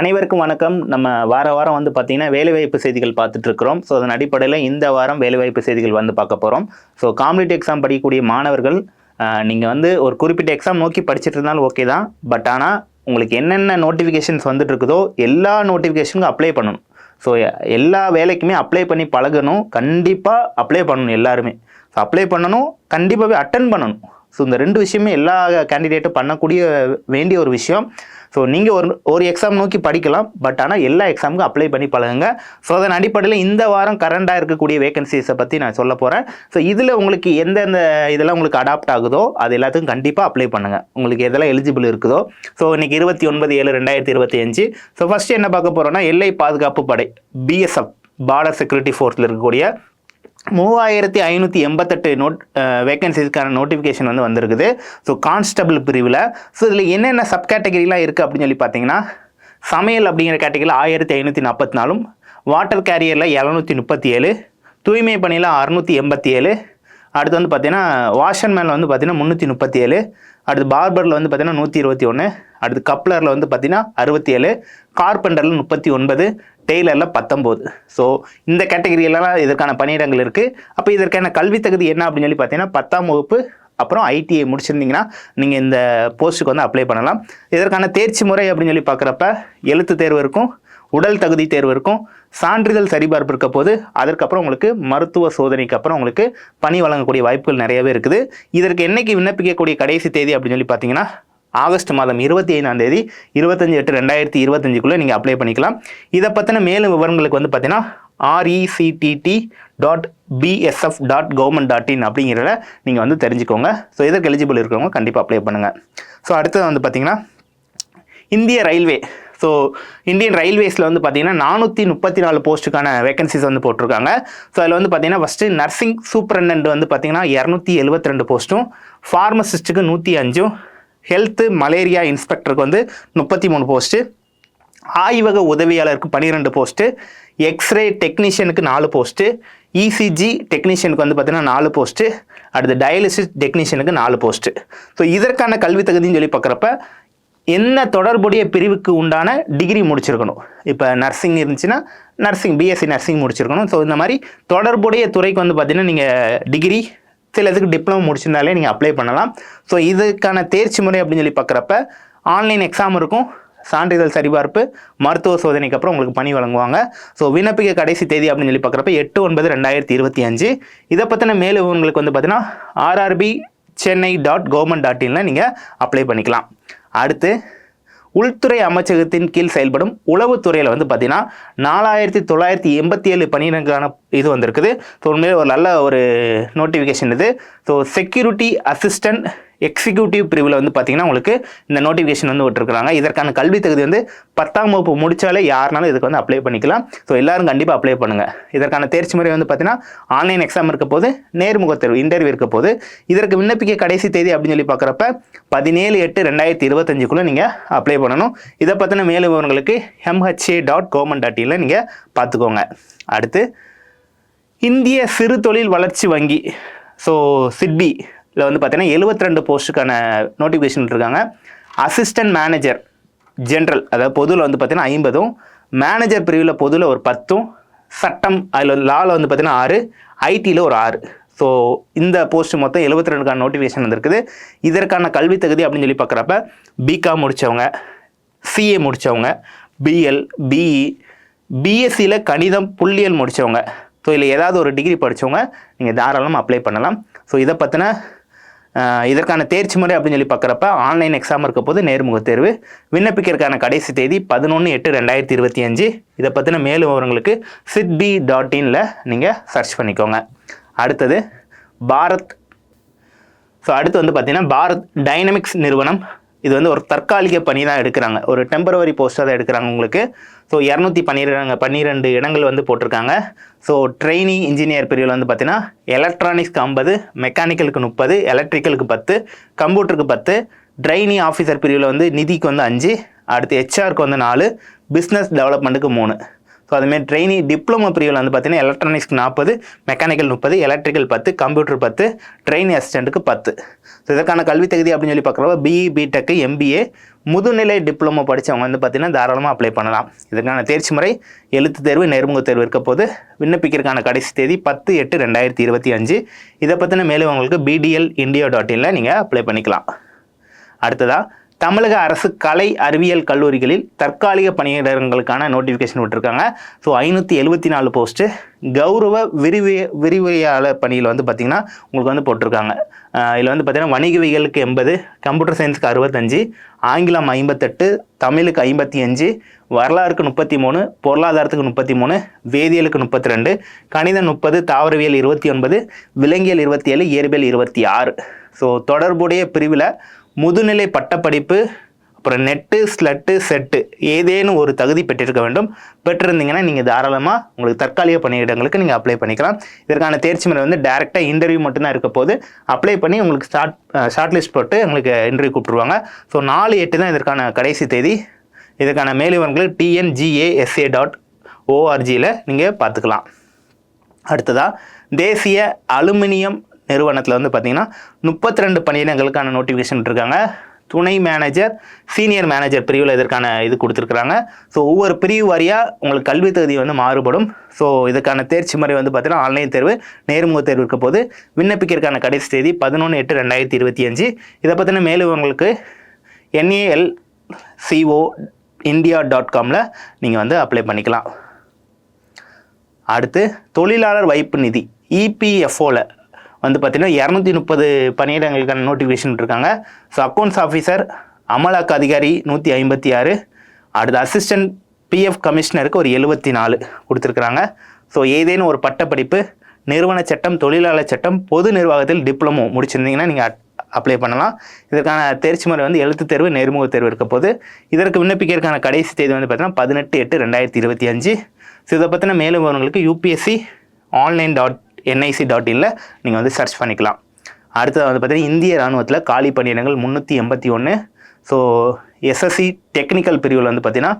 அனைவருக்கும் வணக்கம். நம்ம வார வாரம் வந்து பார்த்திங்கன்னா வேலைவாய்ப்பு செய்திகள் பார்த்துட்டு இருக்கிறோம் ஸோ அதன் அடிப்படையில் இந்த வாரம் வேலைவாய்ப்பு செய்திகள் வந்து பார்க்க போகிறோம் ஸோ காம்படிட்டிவ் எக்ஸாம் படிக்கக்கூடிய மாணவர்கள் நீங்கள் வந்து ஒரு குறிப்பிட்ட எக்ஸாம் நோக்கி படிச்சுட்டு இருந்தாலும் ஓகே தான். பட் ஆனால் உங்களுக்கு என்னென்ன நோட்டிஃபிகேஷன்ஸ் வந்துட்டு இருக்குதோ எல்லா நோட்டிஃபிகேஷனுக்கும் அப்ளை பண்ணணும். ஸோ எல்லா வேலைக்குமே அப்ளை பண்ணி பழகணும். கண்டிப்பாக அப்ளை பண்ணணும் எல்லாருமே. ஸோ அப்ளை பண்ணணும் கண்டிப்பாகவே அட்டன் பண்ணணும். ஸோ இந்த ரெண்டு விஷயமே எல்லா கேண்டிடேட்டும் பண்ணக்கூடிய வேண்டிய ஒரு விஷயம். ஸோ நீங்கள் ஒரு ஒரு எக்ஸாம் நோக்கி படிக்கலாம். பட் ஆனால் எல்லா எக்ஸாமுக்கும் அப்ளை பண்ணி பழகுங்க. ஸோ அதன் அடிப்படையில் இந்த வாரம் கரண்டாக இருக்கக்கூடிய வேகன்சிஸை பற்றி நான் சொல்ல போகிறேன் ஸோ இதில் உங்களுக்கு எந்தெந்த இதெல்லாம் உங்களுக்கு அடாப்ட் ஆகுதோ அது எல்லாத்துக்கும் கண்டிப்பாக அப்ளை பண்ணுங்கள் உங்களுக்கு எதெல்லாம் எலிஜிபிள் இருக்குதோ. ஸோ இன்றைக்கி இருபத்தி ஒன்பது ஏழு ரெண்டாயிரத்தி இருபத்தி அஞ்சு. ஸோ ஃபஸ்ட்டு என்ன பார்க்க போகிறோன்னா எல்லை பாதுகாப்பு படை பிஎஸ்எஃப் பார்டர் செக்யூரிட்டி ஃபோர்ஸில் இருக்கக்கூடிய மூவாயிரத்தி ஐநூற்றி எண்பத்தெட்டு நோட் வேகன்சிஸ்க்கான நோட்டிஃபிகேஷன் வந்து வந்திருக்குது. ஸோ கான்ஸ்டபிள் பிரிவில். ஸோ இதில் என்னென்ன சப் கேட்டகரிலாம் இருக்குது அப்படின்னு சொல்லி பார்த்தீங்கன்னா சமையல் அப்படிங்கிற கேட்டகரியில் ஆயிரத்தி ஐநூற்றி நாற்பத்தி நாலும் வாட்டர் கேரியரில் எழுநூற்றி முப்பத்தி ஏழு தூய்மை பணியில் அறுநூற்றி எண்பத்தி ஏழு அடுத்து வந்து பார்த்தீங்கன்னா வாஷன் மேனில் வந்து பார்த்தீங்கன்னா முந்நூற்றி முப்பத்தி ஏழு அடுத்து பார்பரில் வந்து பார்த்தீங்கன்னா நூற்றி இருபத்தி ஒன்று அடுத்து கப்ளரில் வந்து பார்த்தீங்கன்னா அறுபத்தி ஏழு கார்பெண்டரில் முப்பத்தி ஒன்பது டெய்லரில் பத்தொம்போது ஸோ இந்த கேட்டகரியெல்லாம் இதற்கான பணியிடங்கள் இருக்குது அப்போ இதற்கான கல்வி தகுதி என்ன அப்படின்னு சொல்லி பார்த்தீங்கன்னா பத்தாம் வகுப்பு அப்புறம் ஐடிஐ முடிச்சிருந்தீங்கன்னா நீங்கள் இந்த போஸ்ட்டுக்கு வந்து அப்ளை பண்ணலாம். இதற்கான தேர்ச்சி முறை அப்படின்னு சொல்லி பார்க்குறப்ப எழுத்து தேர்வு இருக்கும். உடல் தகுதி தேர்வு இருக்கும் சான்றிதழ் சரிபார்ப்பு இருக்க போது அதற்கப்புறம் உங்களுக்கு மருத்துவ சோதனைக்கு அப்புறம் உங்களுக்கு பணி வழங்கக்கூடிய வாய்ப்புகள் நிறையவே இருக்குது. இதற்கு என்னைக்கு விண்ணப்பிக்கக்கூடிய கடைசி தேதி அப்படின்னு சொல்லி பார்த்தீங்கன்னா ஆகஸ்ட் மாதம் இருபத்தி ஐந்தாம் தேதி இருபத்தஞ்சி எட்டு ரெண்டாயிரத்தி இருபத்தஞ்சுக்குள்ளே நீங்கள் அப்ளை பண்ணிக்கலாம். இதை பற்றின மேலும் விவரங்களுக்கு வந்து பார்த்தீங்கன்னா RECTT dot BSF dot government dot in அப்படிங்கிறத நீங்கள் வந்து தெரிஞ்சுக்கோங்க. ஸோ இதற்கு எலிஜிபிள் இருக்கிறவங்க கண்டிப்பாக அப்ளை பண்ணுங்கள் ஸோ அடுத்தது வந்து பார்த்தீங்கன்னா இந்திய ரயில்வே ஸோ இந்தியன் ரயில்வேஸில் வந்து பார்த்தீங்கன்னா நானூற்றி முப்பத்தி நாலு போஸ்ட்டுக்கான வேகன்சிஸ் வந்து போட்டிருக்காங்க. ஸோ அதில் வந்து பார்த்தீங்கன்னா ஃபஸ்ட்டு நர்சிங் சூப்பரண்டன்ட் வந்து பார்த்தீங்கன்னா இரநூத்தி எழுபத்தி ரெண்டு போஸ்ட்டும் ஃபார்மசிஸ்ட்டுக்கு நூற்றி அஞ்சும் ஹெல்த்து மலேரியா இன்ஸ்பெக்டருக்கு வந்து முப்பத்தி மூணு போஸ்ட்டு ஆய்வக உதவியாளருக்கு பன்னிரெண்டு போஸ்ட்டு எக்ஸ்ரே டெக்னீஷியனுக்கு நாலு போஸ்ட்டு இசிஜி டெக்னீஷியனுக்கு வந்து பார்த்தீங்கன்னா நாலு போஸ்ட்டு அடுத்து டயாலிசிஸ் டெக்னீஷியனுக்கு நாலு போஸ்ட்டு ஸோ இதற்கான கல்வி தகுதின்னு சொல்லி பார்க்குறப்ப என்ன தொடர்புடைய பிரிவுக்கு உண்டான டிகிரி முடிச்சிருக்கணும். இப்போ நர்சிங் இருந்துச்சுன்னா நர்சிங் பிஎஸ்சி நர்சிங் முடிச்சிருக்கணும். ஸோ இந்த மாதிரி தொடர்புடைய துறைக்கு வந்து பார்த்திங்கன்னா நீங்கள் டிகிரி சில இதுக்கு டிப்ளமோ முடிச்சிருந்தாலே நீங்கள் அப்ளை பண்ணலாம். ஸோ இதுக்கான தேர்ச்சி முறை அப்படின்னு சொல்லி பார்க்குறப்ப ஆன்லைன் எக்ஸாம் இருக்கும். சான்றிதழ் சரிபார்ப்பு மருத்துவ சோதனைக்கு அப்புறம் உங்களுக்கு பணி வழங்குவாங்க. ஸோ விண்ணப்பிக்க கடைசி தேதி அப்படின்னு சொல்லி பார்க்குறப்ப எட்டு ஒன்பது ரெண்டாயிரத்தி இருபத்தி அஞ்சு. இதை பற்றின மேலும் உங்களுக்கு வந்து பார்த்தீங்கன்னா RRB Chennai dot government dot இனில் நீங்கள் அப்ளை பண்ணிக்கலாம். அடுத்து உள்துறை அமைச்சகத்தின் கீழ் செயல்படும் உளவுத்துறையில் வந்து பார்த்தீங்கன்னா நாலாயிரத்தி தொள்ளாயிரத்தி எண்பத்தி ஏழு பணியிடங்களுக்கான இது வந்திருக்குது. ஸோ உண்மையிலே ஒரு நல்ல ஒரு நோட்டிஃபிகேஷன் இது. ஸோ செக்யூரிட்டி அசிஸ்டன்ட் எக்ஸிக்யூட்டிவ் பிரிவில் வந்து பார்த்தீங்கன்னா உங்களுக்கு இந்த நோட்டிஃபிகேஷன் வந்து விட்டுருக்காங்க இதற்கான கல்வி தகுதி வந்து பத்தாம் வகுப்பு முடித்தாலே யாருனாலும் இதுக்கு வந்து அப்ளை பண்ணிக்கலாம். ஸோ எல்லாரும் கண்டிப்பாக அப்ளை பண்ணுங்கள் இதற்கான தேர்ச்சி முறை வந்து பார்த்தீங்கன்னா ஆன்லைன் எக்ஸாம் இருக்க போது நேர்முக தேர்வு இன்டர்வியூ இருக்க போது இதற்கு விண்ணப்பிக்க கடைசி தேதி அப்படின்னு சொல்லி பார்க்குறப்ப பதினேழு எட்டு ரெண்டாயிரத்தி இருபத்தஞ்சுக்குள்ளே நீங்கள் அப்ளை பண்ணணும். இதை பற்றின மேலும் விவரங்களுக்கு எம்ஹெச்ஏ டாட் கவர்மெண்ட் டாட் இனில் நீங்கள் பார்த்துக்கோங்க அடுத்து இந்திய சிறு தொழில் வளர்ச்சி வங்கி. ஸோ சிட்பி இதில் வந்து பார்த்தீங்கன்னா எழுபத்தி ரெண்டு போஸ்ட்டுக்கான நோட்டிஃபிகேஷன் இருக்காங்க அசிஸ்டன்ட் மேனேஜர் ஜென்ரல் அதாவது பொதுவில் வந்து பார்த்தீங்கன்னா ஐம்பதும் மேனேஜர் பிரிவில் பொதுவில் ஒரு பத்தும் சட்டம் அதில் லாவில் வந்து பார்த்தீங்கன்னா ஆறு ஐடியில் ஒரு ஆறு. ஸோ இந்த போஸ்ட் மொத்தம் எழுபத்தி ரெண்டுக்கான நோட்டிஃபிகேஷன் வந்திருக்குது. இதற்கான கல்வி தகுதி அப்படின்னு சொல்லி பார்க்குறப்ப பிகாம் முடித்தவங்க சிஏ முடித்தவங்க பிஎல் பிஇ பிஎஸ்சியில் கணிதம் புள்ளியல் முடித்தவங்க ஸோ இல்லை ஏதாவது ஒரு டிகிரி படித்தவங்க நீங்கள் தாராளமாக அப்ளை பண்ணலாம். ஸோ இதை பற்றின இதற்கான தேர்ச்சி முறை அப்படின்னு சொல்லி பார்க்குறப்ப ஆன்லைன் எக்ஸாம் இருக்க போது நேர்முக தேர்வு விண்ணப்பிக்கிறதுக்கான கடைசி தேதி பதினொன்று எட்டு ரெண்டாயிரத்தி இருபத்தி அஞ்சு. இதை பற்றின மேலும் விவரங்களுக்கு சிட்பி டாட் இனில் நீங்கள் சர்ச் பண்ணிக்கோங்க. அடுத்தது பாரத். ஸோ அடுத்து வந்து பார்த்தீங்கன்னா பாரத் டைனமிக்ஸ் நிறுவனம் இது வந்து ஒரு தற்காலிக பணி தான் எடுக்கிறாங்க. ஒரு டெம்பரவரி போஸ்ட்டாக தான் எடுக்கிறாங்க உங்களுக்கு. ஸோ இரநூத்தி பன்னிரெண்டு பன்னிரெண்டு இடங்கள் வந்து போட்டிருக்காங்க. ஸோ ட்ரெயினி இன்ஜினியர் பிரிவில் வந்து பார்த்தீங்கன்னா எலக்ட்ரானிக்ஸ்க்கு ஐம்பது மெக்கானிக்கலுக்கு முப்பது எலக்ட்ரிக்கலுக்கு பத்து கம்ப்யூட்டருக்கு பத்து ட்ரைனி ஆஃபீஸர் பிரிவில் வந்து நிதிக்கு வந்து அஞ்சு அடுத்து ஹெச்ஆருக்கு வந்து நாலு பிஸ்னஸ் டெவலப்மெண்ட்டுக்கு மூணு. ஸோ அதுமாரி ட்ரெயினி டிப்ளமோ பிரிவில் வந்து பார்த்தீங்கன்னா எலக்ட்ரானிக்ஸ்க்கு நாற்பது மெக்கானிக்கல் முப்பது எலக்ட்ரிக்கல் பத்து கம்ப்யூட்டர் பத்து ட்ரெயின் அசிஸ்டண்ட்டுக்கு பத்து. ஸோ இதற்கான கல்வி தகுதி அப்படின்னு சொல்லி பார்க்குறப்ப பிஇ பிடெக் எம்பிஏ முதுநிலை டிப்ளமோ படித்தவங்க வந்து பார்த்திங்கன்னா தாராளமாக அப்ளை பண்ணலாம். இதற்கான தேர்ச்சி முறை எழுத்து தேர்வு நேர்முக தேர்வு இருக்க போது விண்ணப்பிக்கிறதுக்கான கடைசி தேதி பத்து எட்டு ரெண்டாயிரத்தி இருபத்தி அஞ்சு. இதை பற்றின மேலும் உங்களுக்கு பிடிஎல் இந்தியா டாட் இனில் நீங்கள் அப்ளை பண்ணிக்கலாம். அடுத்ததாக தமிழக அரசு கலை அறிவியல் கல்லூரிகளில் தற்காலிக பணியிடங்களுக்கான நோட்டிஃபிகேஷன் விட்டுருக்காங்க. ஸோ ஐநூற்றி எழுபத்தி நாலு போஸ்ட்டு கௌரவ விரிவி விரிவியாளர் பணியில் வந்து பார்த்திங்கன்னா உங்களுக்கு வந்து போட்டிருக்காங்க. இதில் வந்து பார்த்திங்கன்னா வணிகவியலுக்கு எண்பது கம்ப்யூட்டர் சயின்ஸுக்கு அறுபத்தஞ்சு ஆங்கிலம் ஐம்பத்தெட்டு தமிழுக்கு ஐம்பத்தி அஞ்சு வரலாறுக்கு முப்பத்தி மூணு பொருளாதாரத்துக்கு முப்பத்தி மூணு வேதியியலுக்கு முப்பத்தி ரெண்டு கணிதம் முப்பது தாவரவியல் இருபத்தி ஒன்பது விலங்கியல் இருபத்தி ஏழு இயற்பியல் இருபத்தி ஆறு. ஸோ தொடர்புடைய பிரிவில் முதுநிலை பட்டப்படிப்பு அப்புறம் நெட்டு ஸ்லட்டு செட்டு ஏதேனும் ஒரு தகுதி பெற்றிருக்க வேண்டும். பெற்றிருந்தீங்கன்னா நீங்கள் தாராளமாக உங்களுக்கு தற்காலிக பணியிடங்களுக்கு நீங்கள் அப்ளை பண்ணிக்கலாம். இதற்கான தேர்ச்சி முறை வந்து டேரெக்டாக இன்டர்வியூ மட்டும்தான் இருக்க போது அப்ளை பண்ணி உங்களுக்கு ஷார்ட் ஷார்ட் லிஸ்ட் போட்டு உங்களுக்கு இன்டர்வியூ கூப்பிட்ருவாங்க ஸோ நாலு எட்டு தான் இதற்கான கடைசி தேதி. இதற்கான மேலுவர்கள் டிஎன்ஜிஏஎஸ்ஏ டாட் ஓஆர்ஜியில் நீங்கள் பார்த்துக்கலாம். அடுத்ததாக தேசிய அலுமினியம் நிறுவனத்தில் வந்து பார்த்தீங்கன்னா முப்பத்தி ரெண்டு பணியிடங்களுக்கான நோட்டிஃபிகேஷன் இருக்காங்க துணை மேனேஜர் சீனியர் மேனேஜர் பிரிவில் இதற்கான இது கொடுத்துருக்குறாங்க. ஸோ ஒவ்வொரு பிரிவு வாரியாக உங்களுக்கு கல்வி தகுதி வந்து மாறுபடும். ஸோ இதுக்கான தேர்ச்சி முறை வந்து பார்த்தீங்கன்னா ஆன்லைன் தேர்வு நேர்முக தேர்வு இருக்க போது விண்ணப்பிக்கிறதுக்கான கடைசி தேதி பதினொன்று எட்டு ரெண்டாயிரத்தி இருபத்தி அஞ்சு. இதை பற்றின மேலும் உங்களுக்கு என்ஏஎல் சிஓ இந்தியா டாட் காமில் நீங்கள் வந்து அப்ளை பண்ணிக்கலாம். அடுத்து தொழிலாளர் வைப்பு நிதி இபிஎஃப்ஓவில் வந்து பார்த்தீங்கன்னா இரநூத்தி முப்பது பணியிடங்களுக்கான நோட்டிஃபிகேஷன் இருக்காங்க ஸோ அக்கௌண்ட்ஸ் ஆஃபீஸர் அமலாக்க அதிகாரி நூற்றி ஐம்பத்தி ஆறு அடுத்து அசிஸ்டன்ட் பிஎஃப் கமிஷனருக்கு ஒரு எழுபத்தி நாலு கொடுத்துருக்குறாங்க. ஸோ ஏதேனும் ஒரு பட்டப்படிப்பு நிறுவன சட்டம் தொழிலாளர் சட்டம் பொது நிர்வாகத்தில் டிப்ளமோ முடிச்சிருந்தீங்கன்னா நீங்கள் அப்ளை பண்ணலாம். இதற்கான தேர்ச்சி முறை வந்து எழுத்து தேர்வு நேர்முக தேர்வு இருக்க போது இதற்கு விண்ணப்பிக்கிறதுக்கான கடைசி தேதி வந்து பார்த்தீங்கன்னா பதினெட்டு எட்டு ரெண்டாயிரத்தி இருபத்தி அஞ்சு. ஸோ இதை பற்றின மேலும் விவரங்களுக்கு UPSC online dot NIC dot இனில் நீங்கள் வந்து சர்ச் பண்ணிக்கலாம். அடுத்தது வந்து பார்த்தீங்கன்னா இந்திய ராணுவத்தில் காலி பணியிடங்கள் முந்நூற்றி எண்பத்தி ஒன்று ஸோ எஸ்எஸ்சி டெக்னிக்கல் பிரிவில் வந்து பார்த்தீங்கன்னா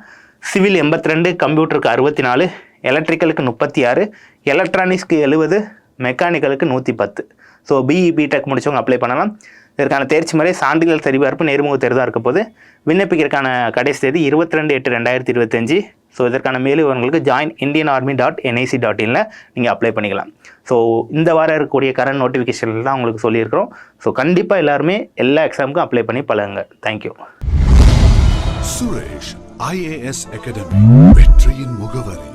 சிவில் எண்பத்தி ரெண்டு கம்ப்யூட்டருக்கு அறுபத்தி நாலு எலக்ட்ரிக்கலுக்கு முப்பத்தி ஆறு எலக்ட்ரானிக்ஸ்க்கு எழுபது மெக்கானிக்கலுக்கு நூற்றி பத்து. ஸோ பிஇ பிடெக் முடிச்சவங்க அப்ளை பண்ணலாம். இதற்கான தேர்ச்சி முறை சான்றிதழ் சரிபார்ப்பு நேர்முக தேர்வு இருக்க போது விண்ணப்பிக்கிறதுக்கான கடைசி தேதி இருபத்தி ரெண்டு எட்டு ரெண்டாயிரத்தி இருபத்தஞ்சி. ஸோ இதற்கான மேலும் விவரங்களுக்கு join Indian army dot NIC dot இனில் நீங்கள் அப்ளை பண்ணிக்கலாம். ஸோ இந்த வாரம் இருக்கக்கூடிய கரண்ட் நோட்டிஃபிகேஷன் தான் உங்களுக்கு சொல்லியிருக்கிறோம். ஸோ கண்டிப்பாக எல்லாருமே எல்லா எக்ஸாமுக்கும் அப்ளை பண்ணி பழகுங்க. தேங்க்யூ சுரேஷ் ஐஏஎஸ் அகாடமி வெற்றியின் முகவரி.